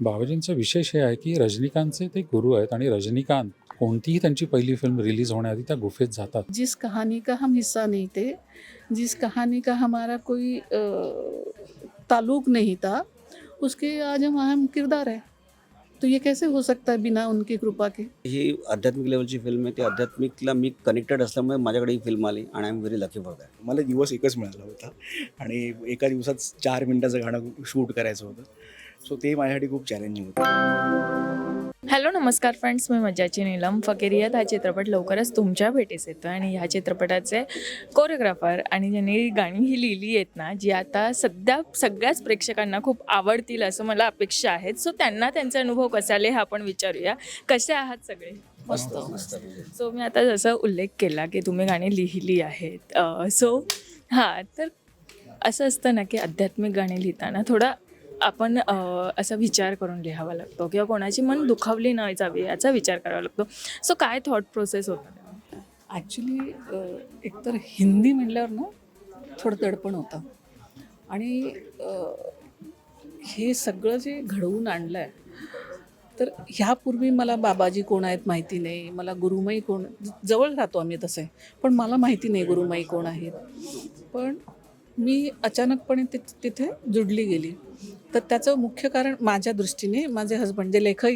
बाबाजींचं विशेष हे आहे की रजनीकांतचे ते गुरु आहेत आणि रजनीकांत कोणतीही त्यांची पहिली फिल्म रिलीज होण्याआधी त्या गुफेत जातात. जिस कहानी का हम हिस्सा नहीं थे जिस कहानी का हमारा कोई अ, ताल्लुक नहीं था उसके आज हम अहम किरदार है। तो ये कैसे हो सकता है बिना उनकी कृपा के? ही आध्यात्मिक लेवलची फिल्म आहे. ती आध्यात्मिकला मी कनेक्टेड असल्यामुळे माझ्याकडे ही फिल्म आली आणि I am very lucky for that मला दिवस एकच मिळाला होता आणि एका दिवसात चार मिनिटाचं गाणं शूट करायचं होतं. सो ते माझ्यासाठी खूप चॅलेंजिंग होतं. हॅलो नमस्कार फ्रेंड्स मी मज्जाची नीलम फकेरियत हा चित्रपट लवकरच तुमच्या भेटीस येतो आणि ह्या चित्रपटाचे कोरिओग्राफर आणि ज्यांनी गाणी ही लिहिली आहेत ना जी आता सध्या सगळ्याच प्रेक्षकांना खूप आवडतील असं मला अपेक्षा आहेत. सो त्यांना त्यांचे अनुभव कसे आले हा आपण विचारूया. कसे आहात सगळे? मस्त मस्त सो मी आता जसं उल्लेख केला की तुम्ही गाणी लिहिली आहेत. सो हां तर असं असतं ना की आध्यात्मिक गाणी लिहिताना थोडा आपण असा विचार करून लिहावा लागतो किंवा कोणाची मन दुखावली नाही जावी याचा विचार करावा लागतो. सो काय थॉट प्रोसेस होता ॲक्च्युली एकतर हिंदी म्हटल्यावर ना थोडं दडपण होतं. आणि हे सगळं जे घडवून आणलं आहे तर ह्यापूर्वी मला बाबाजी कोण आहेत माहिती नाही मला गुरुमाई कोण जवळ राहतो आम्ही तसे पण मला माहिती नाही गुरुमाई कोण आहेत. पण मी अचानकपणे ति तिथे जुडली गेली. तर त्याचं मुख्य कारण माझ्या दृष्टीने माझे हजबंड जे लेखक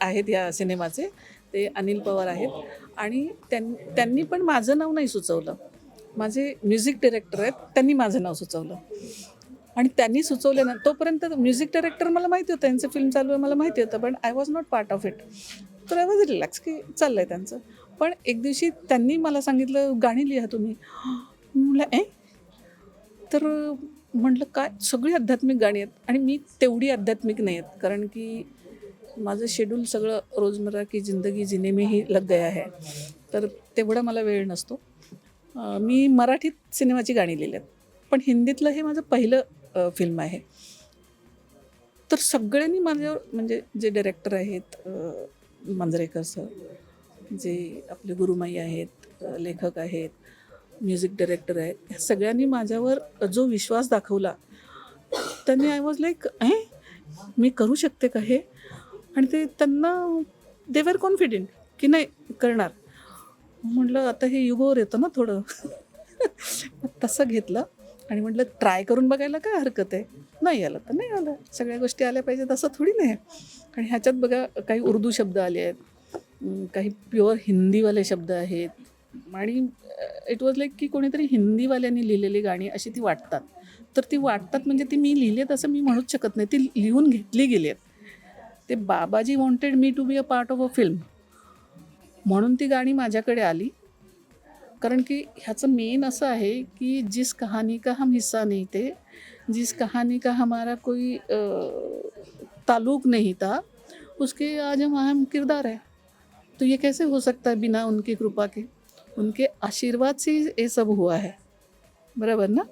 आहेत या सिनेमाचे ते अनिल पवार आहेत. आणि त्यां त्यांनी पण माझं नाव नाही सुचवलं. माझे म्युझिक डिरेक्टर आहेत त्यांनी माझं नाव सुचवलं. आणि त्यांनी सुचवले ना तोपर्यंत म्युझिक डायरेक्टर मला माहिती होतं त्यांचं फिल्म चालू आहे मला माहिती होतं पण I was not part of it तर आय वॉज रिलॅक्स की चाललं आहे त्यांचं. पण एक दिवशी त्यांनी मला सांगितलं गाणी लिहा तुम्ही. म्हटलं ए तर म्हटलं काय? सगळी आध्यात्मिक गाणी आहेत आणि मी तेवढी आध्यात्मिक नाही आहेत. कारण की माझं शेड्यूल सगळं रोजमर्रा की जिंदगी जिने मी ही लग गया आहे. तर तेवढा मला वेळ नसतो. मी मराठीत सिनेमाची गाणी लिहिली आहेत. पण हिंदीतलं हे माझं पहिलं फिल्म आहे. तर सगळ्यांनी माझ्यावर म्हणजे जे डायरेक्टर आहेत मांजरेकर सर जे आपले गुरुमाई आहेत लेखक आहेत म्युझिक डायरेक्टर आहेत ह्या सगळ्यांनी माझ्यावर जो विश्वास दाखवला त्यांनी आय वॉज लाईक हे मी करू शकते का हे? आणि ते त्यांना दे वर कॉन्फिडेंट की नाही करणार. म्हटलं आता हे युगोवर येतं ना थोडं. तसं घेतलं आणि म्हटलं ट्राय करून बघायला काय हरकत आहे? नाही आलं तर नाही आलं. सगळ्या गोष्टी आल्या पाहिजेत असं थोडी नाही. आणि ह्याच्यात बघा काही उर्दू शब्द आले आहेत. काही प्युअर हिंदीवाले शब्द आहेत. आणि इट वॉज लाईक की कोणीतरी हिंदीवाल्यांनी लिहिलेली गाणी अशी ती वाटतात. तर ती वाटतात म्हणजे ती मी लिहिलेत असं मी म्हणूच शकत नाही. ती लिहून घेतली गेली आहेत ते Babaji wanted me to be a part of a film म्हणून ती गाणी माझ्याकडे आली. कारण की ह्याचं मेन असं आहे की जिस कहाणी का हम हिस्सा नहीं थे जिस कहाणी का हमारा कोई तालुक ताल्लुक नहीं था उसके आज हम अहम किरदार है। तो ये कैसे हो सकता है बिना उनकी कृपा के? उनके आशीर्वाद से ही ये सब हुआ है। बराबर ना?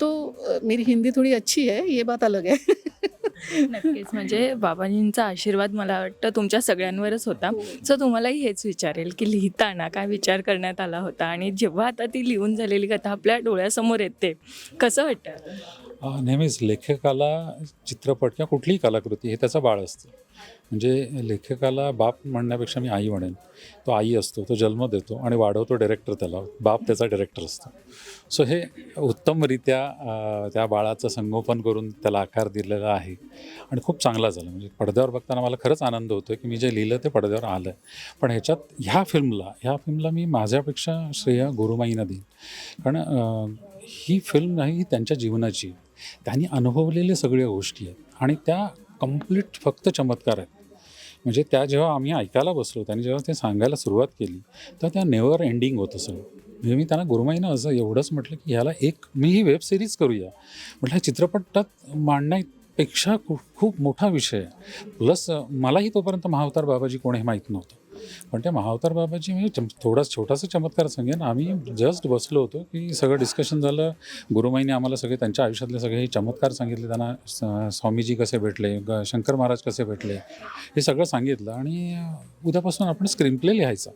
तो मेरी हिंदी थोड़ी अच्छी है ये बात अलग है। नक्कीच म्हणजे बाबाजींचा आशीर्वाद मला वाटतं तुमच्या सगळ्यांवरच होता. सो तुम्हालाही हेच विचारेल की लिहिताना काय विचार करण्यात आला होता आणि जेव्हा आता ती लिहून झालेली कथा आपल्या डोळ्यासमोर येते कसं वाटतं? नेहमीच लेखकाला चित्रपट किंवा कुठलीही कलाकृती हे त्याचं बाळ असतं. म्हणजे लेखकाला बाप म्हणण्यापेक्षा मी आई म्हणेन. तो आई असतो तो जन्म देतो आणि वाढवतो डायरेक्टर त्याला. बाप त्याचा डायरेक्टर असतो. सो हे उत्तमरित्या त्या बाळाचं संगोपन करून त्याला आकार दिलेला आहे आणि खूप चांगला झाला. म्हणजे पडद्यावर बघताना मला खरंच आनंद होतो की मी जे लिहिलं ते पडद्यावर आलं पण ह्याच्यात ह्या फिल्मला ह्या फिल्मला मी माझ्यापेक्षा श्रेय गुरुमाईनं देईन. कारण ही फिल्म नाही ही त्यांच्या जीवनाची आहे. त्यांनी अनुभवलेल्या सगळ्या गोष्टी आहेत आणि त्या कंप्लीट फक्त चमत्कार आहेत. म्हणजे त्या जेव्हा आम्ही ऐकायला बसलो त्यांनी जेव्हा ते सांगायला सुरुवात केली तर त्या नेवर एंडिंग होतं सगळं. म्हणजे मी त्यांना गुरुमाईनं असं एवढंच म्हटलं की ह्याला एक मी ही वेब सिरीज करूया. म्हटलं ह्या चित्रपटात मांडण्यापेक्षा खूप खूप मोठा विषय आहे. प्लस मलाही तोपर्यंत महावतार बाबाजी कोण हे माहीत नव्हतं. पण त्या महावतार बाबाची म्हणजे चम थोडा छोटासा चमत्कार सांगेन आम्ही जस्ट बसलो होतो की सगळं डिस्कशन झालं. गुरुमाईने आम्हाला सगळे त्यांच्या आयुष्यातले सगळे हे चमत्कार सांगितले. त्यांना स्वामीजी कसे भेटले ग शंकर महाराज कसे भेटले हे सगळं सांगितलं. आणि उद्यापासून आपण स्क्रीन प्ले लिहायचा.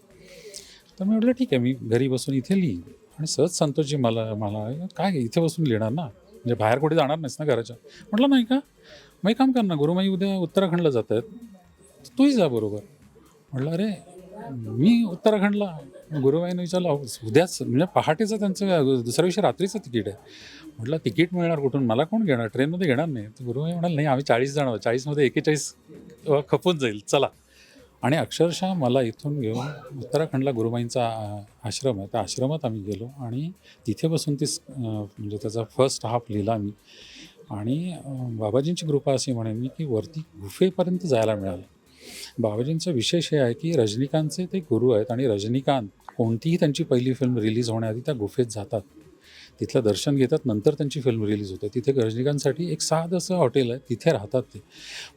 तर मी म्हटलं ठीक आहे मी घरी बसून इथे लिहीन. आणि सहज संतोषजी मला मला काय इथे बसून लिहिणार ना? म्हणजे बाहेर कुठे जाणार नाहीस ना घराच्या. म्हटलं नाही का? मग एक काम कर ना गुरुमाई उद्या उत्तराखंडला जात आहेत तूही जा बरोबर. म्हटलं अरे मी उत्तराखंडला गुरुमाईनं विचारलं उद्याच म्हणजे पहाटेचं त्यांचं दुसऱ्या दिवशी रात्रीचं तिकीट आहे. म्हटलं तिकीट मिळणार कुठून? मला कोण घेणार? ट्रेनमध्ये घेणार नाही. तर गुरुबाई म्हणाल नाही आम्ही चाळीस जण आहोत. चाळीसमध्ये एकेचाळीस खपून जाईल. चला. आणि अक्षरशः मला इथून घेऊन उत्तराखंडला गुरुबाईंचा आश्रम आहे. त्या आश्रमात आम्ही गेलो आणि तिथे बसून ती म्हणजे त्याचा फर्स्ट हाफ लिहिला मी. आणि बाबाजींची कृपा अशी म्हणेन मी की वरती गुफेपर्यंत जायला मिळालं. बाबाजींचा विशेष हे आहे की रजनीकांतचे ते गुरु आहेत आणि रजनीकांत कोणतीही त्यांची पहिली फिल्म रिलीज होण्याआधी त्या गुफेत जातात. तिथलं दर्शन घेतात नंतर त्यांची फिल्म रिलीज होते. तिथे रजनीकांतसाठी एक साधं असं हॉटेल आहे तिथे राहतात ते.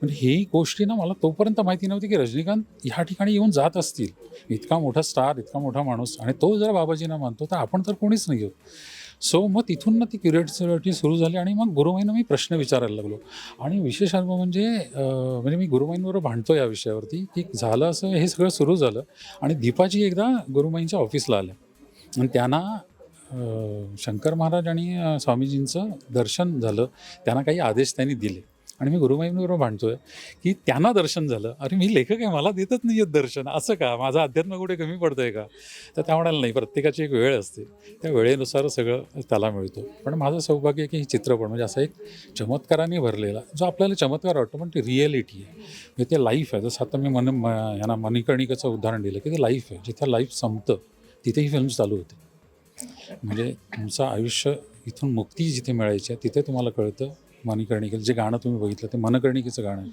म्हणजे ही गोष्टी ना मला तोपर्यंत माहिती नव्हती की रजनीकांत ह्या ठिकाणी येऊन जात असतील. इतका मोठा स्टार इतका मोठा माणूस आणि तो जर बाबाजींना मानतो तर आपण तर कोणीच नाही आहोत. सो मग तिथून ना ती क्युरिओसिटी सुरू झाली आणि मग गुरुमाईंना मी प्रश्न विचारायला लागलो. आणि विशेष अनुभव म्हणजे म्हणजे मी गुरुमाईंबरोबर भांडतो या विषयावरती की झालं असं हे सगळं सुरू झालं आणि दीपाजी एकदा गुरुमाईंच्या ऑफिसला आल्या. आणि त्यांना शंकर महाराज आणि स्वामीजींचं दर्शन झालं. त्यांना काही आदेश त्यांनी दिले. आणि मी गुरुमाईंबरोबर भांडतोय की त्यांना दर्शन झालं. अरे मी लेखक आहे मला देतच नाही आहेत दर्शन. असं का? माझं अध्यात्म कुठे कमी पडतंय का? तर त्या म्हणाला नाही प्रत्येकाची एक वेळ असते. त्या वेळेनुसार सगळं त्याला मिळतो. पण माझं सौभाग्य आहे की हे चित्रपट म्हणजे असा एक चमत्काराने भरलेला जो आपल्याला चमत्कार वाटतो पण ती रिॲलिटी आहे. म्हणजे ते लाईफ आहे. जसं आता मी मन म- यांना मणिकर्णिकाचं उदाहरण दिलं की ते लाईफ आहे. जिथं लाईफ संपतं तिथे ही फिल्म चालू होते. म्हणजे तुमचं आयुष्य इथून मुक्ती जिथे मिळायची आहे तिथे तुम्हाला कळतं मणिकर्णिकेचं जे गाणं तुम्ही बघितलं ते मनकर्णिकेचं गाणं आहे.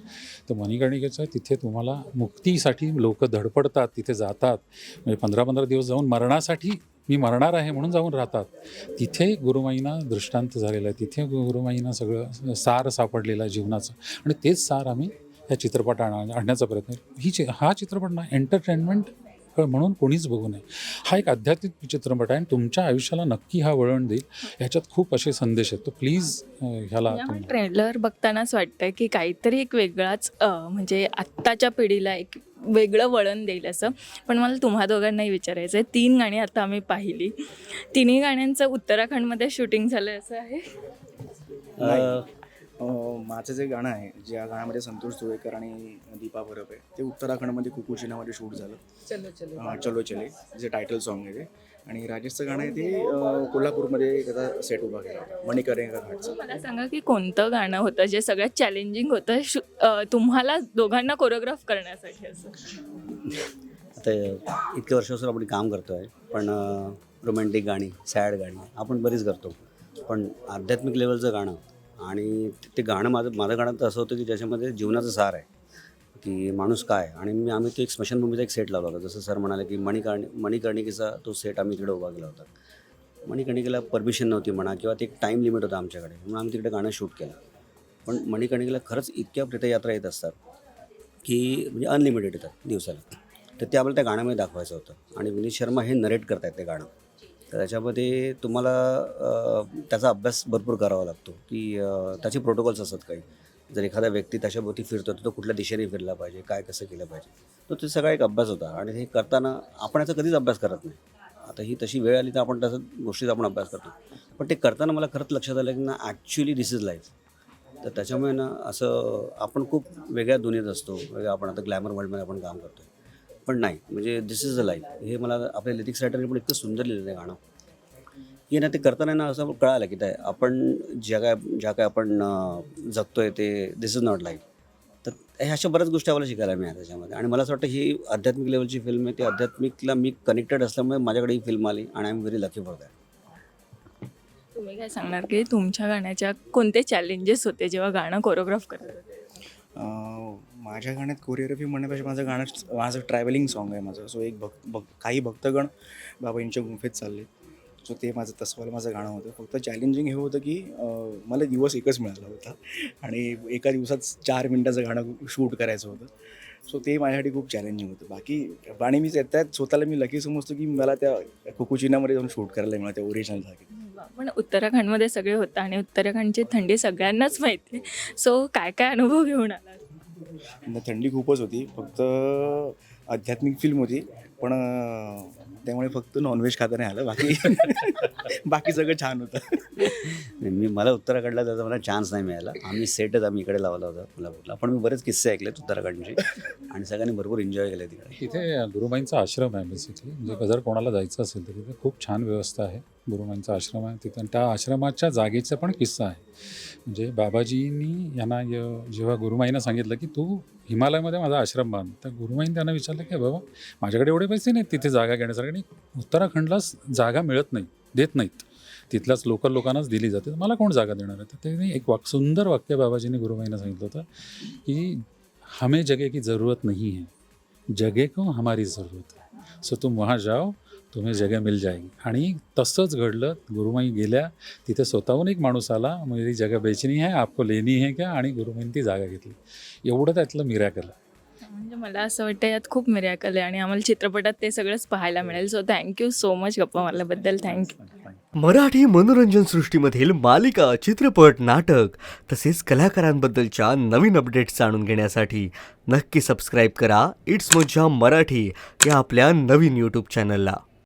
तर मणिकर्णिकेचं तिथे तुम्हाला मुक्तीसाठी लोक धडपडतात तिथे जातात. म्हणजे पंधरा पंधरा दिवस जाऊन मरणासाठी मी मरणार आहे म्हणून जाऊन राहतात. तिथे गुरुमाईंना दृष्टांत झालेला आहे. तिथे गुरुमाईंना सगळं सार सापडलेला आहे जीवनाचं. आणि तेच सार आम्ही या चित्रपट आणण्याचा प्रयत्न ही चि हा चित्रपट ना एंटरटेनमेंट म्हणून कोणीच बघू नये. हा एक आध्यात्मिक चित्रपट आहे आणि तुमच्या आयुष्याला नक्की हा वळण देईल. ह्याच्यात खूप असे संदेश आहेत. तो प्लीज ह्याला तुम्ही ट्रेलर बघतानाच वाटतं की काहीतरी एक वेगळाच म्हणजे आत्ताच्या पिढीला एक वेगळं वळण देईल असं. पण मला तुम्हा दोघांनाही विचारायचं आहे तीन गाणी आता आम्ही पाहिली. तिन्ही गाण्यांचं उत्तराखंडमध्ये शूटिंग झालं असं आहे? माझं जे गाणं आहे ज्या गाण्यामध्ये संतोष जोळेकर आणि दीपा परब आहे ते उत्तराखंडमध्ये कुकुचिनामध्ये शूट झालं. चलो चलो. अं, चलो चले जे टायटल सॉन्ग आहे ते. आणि राजेशचं गाणं आहे ते कोल्हापूरमध्ये त्याचा सेट उभा केला होता मणिकर्णिका घाटचं. मला सांगा की कोणतं गाणं होतं जे सगळ्यात चॅलेंजिंग होतं शू तुम्हाला दोघांना कोरिओग्राफ करण्यासाठी असं? आता इतक्या वर्षापासून आपण काम करतो आहे पण रोमॅन्टिक गाणी सॅड गाणी आपण बरीच करतो. पण आध्यात्मिक लेवलचं गाणं आणि ते- ते गाणं माझं माझं गाणं तर असं होतं की ज्याच्यामध्ये जीवनाचं सार आहे की माणूस काय आणि मी आम्ही ते एक स्मशानभूमीचा एक सेट लावला होता. जसं सर म्हणाले की मणिकर्णि मणिकर्णिकेचा तो सेट आम्ही तिकडे उभा केला होता. मणिकर्णिकेला परमिशन नव्हती म्हणा किंवा ते एक टाईम लिमिट होता आमच्याकडे. म्हणून आम्ही तिकडे गाणं शूट केलं. पण मणिकर्णिकेला खरंच इतक्या प्रेतयात्रा येत असतात की म्हणजे अनलिमिटेड येतात दिवसाला. तर ते आपल्याला त्या गाण्यामध्ये दाखवायचं होतं. आणि विनीत शर्मा हे नरेट करतायत ते गाणं. तर त्याच्यामध्ये तुम्हाला त्याचा अभ्यास भरपूर करावा लागतो की त्याचे प्रोटोकॉल्स असतात काही. जर एखादा व्यक्ती त्याच्याभोवती फिरतो तर तो कुठल्या दिशेने फिरला पाहिजे काय कसं केलं पाहिजे? तर ते सगळा एक अभ्यास होता. आणि हे करताना आपण याचा कधीच अभ्यास करत नाही. आता ही तशी वेळ आली तर आपण तसं गोष्टीचा आपण अभ्यास करतो. पण ते करताना मला खरंच लक्षात आलं की ना ॲक्च्युली दिस इज लाईफ तर त्याच्यामुळे ना असं आपण खूप वेगळ्या दुनियेत असतो. वेगळ्या आपण आता ग्लॅमर वर्ल्डमध्ये आपण काम करतो पण नाही. म्हणजे दिस इज अ लाईफ हे मला आपल्या लिरिक्स रायटरने पण इतकं सुंदर लिहिलं आहे गाणं. की ना ते करताना ना असं कळालं की ते आपण ज्या काय ज्या काय आपण जगतो जगतोय ते दिस इज नॉट लाईफ तर ह्या अशा बऱ्याच गोष्टी आम्हाला शिकायला मिळाल्या त्याच्यामध्ये. आणि मला असं वाटतं ही आध्यात्मिक लेवलची फिल्म आहे. ती आध्यात्मिकला मी कनेक्टेड असल्यामुळे माझ्याकडे ही फिल्म आली आणि I am very lucky for that तुम्ही काय सांगणार की तुमच्या गाण्याच्या कोणते चॅलेंजेस होते जेव्हा गाणं कोरिओग्राफ करत होते माझ्या गाण्यात कोरिओग्राफी म्हणण्यापेक्षा माझं गाणं माझं ट्रॅव्हलिंग सॉन्ग आहे माझं. सो एक भक्त भक् काही भक्तगण बाबांच्या गुंफेत चालले सो ते माझं तसवालं माझं गाणं होतं. फक्त चॅलेंजिंग हे होतं की मला दिवस एकच मिळाला होता. आणि एका दिवसात चार मिनटाचं गाणं शूट करायचं होतं. सो ते माझ्यासाठी खूप चॅलेंजिंग होतं. बाकी आणि मी त्यात स्वतःला मी लकी समजतो की मला त्या कुकुचिनामध्ये जाऊन शूट करायला मिळालं त्या ओरिजिनल जागी पण उत्तराखंडमध्ये सगळे होतं आणि उत्तराखंडची थंडी सगळ्यांनाच माहिती सो काय काय अनुभव घेऊन आला थंडी खूपच होती. फक्त आध्यात्मिक फिल्म होती. पण त्यामुळे फक्त नॉनव्हेज खाता नाही आलं. बाकी बाकी सगळं छान होतं. मी मला उत्तराखंडला त्याचा मला चान्स नाही मिळाला. आम्ही सेटच आम्ही इकडे लावला होता कोल्हापूरला. पण मी बरेच किस्से ऐकलेत उत्तराखंडचे. आणि सगळ्यांनी भरपूर एन्जॉय केले तिकडे. इथे गुरुमाईंचा आश्रम आहे बेसिकली म्हणजे जर कोणाला जायचं असेल तर तिथे खूप छान व्यवस्था आहे. गुरुमाईंचा आश्रम आहे. तिथं आणि त्या आश्रमाच्या जागेचा पण किस्सा आहे. म्हणजे बाबाजींनी यांना य- जेव्हा गुरुमाईंना सांगितलं की तू हिमालयामध्ये माझा आश्रम बांध तर गुरुमाईने त्यांना विचारलं की बाबा माझ्याकडे एवढे पैसे नाहीत तिथे जागा घेण्यासाठी आणि उत्तराखंडला जागा मिळत नाही देत नाहीत. तिथल्याच लोकल लोकांनाच दिली जाते. तर मला कोण जागा देणार आहे? तर त्यांनी एक वाक सुंदर वाक्य बाबाजीने गुरुमाईंना सांगितलं होतं की हमें जगह की ज़रूरत नहीं है. जगह को हमारी ज़रूरत है. सो तुम वहाँ जाओ तुम्हें जगह मिल जाएगी आणि तसंच घडलं. गुरुमाई गेल्या. तिथे स्वतःहून एक माणूस आला. मेरी जगह बेचनी है आपको लेनी है क्या? आणि गुरुमाईने ती जागा घेतली. एवढं त्यातलं मिरॅकल म्हणजे मला असं वाटतं यात खूप मिरॅकल आहे. आणि आम्हाला चित्रपटात ते सगळंच पाहायला मिळेल. सो थँक्यू सो मच गप्पा मारल्याबद्दल. थँक्यू मराठी मनोरंजन सृष्टीमधील मालिका चित्रपट नाटक तसेच कलाकारांबद्दलच्या नवीन अपडेट्स जाणून घेण्यासाठी नक्की सबस्क्राईब करा. इट्स मज्जा मराठी या आपल्या नवीन यूट्यूब चॅनलला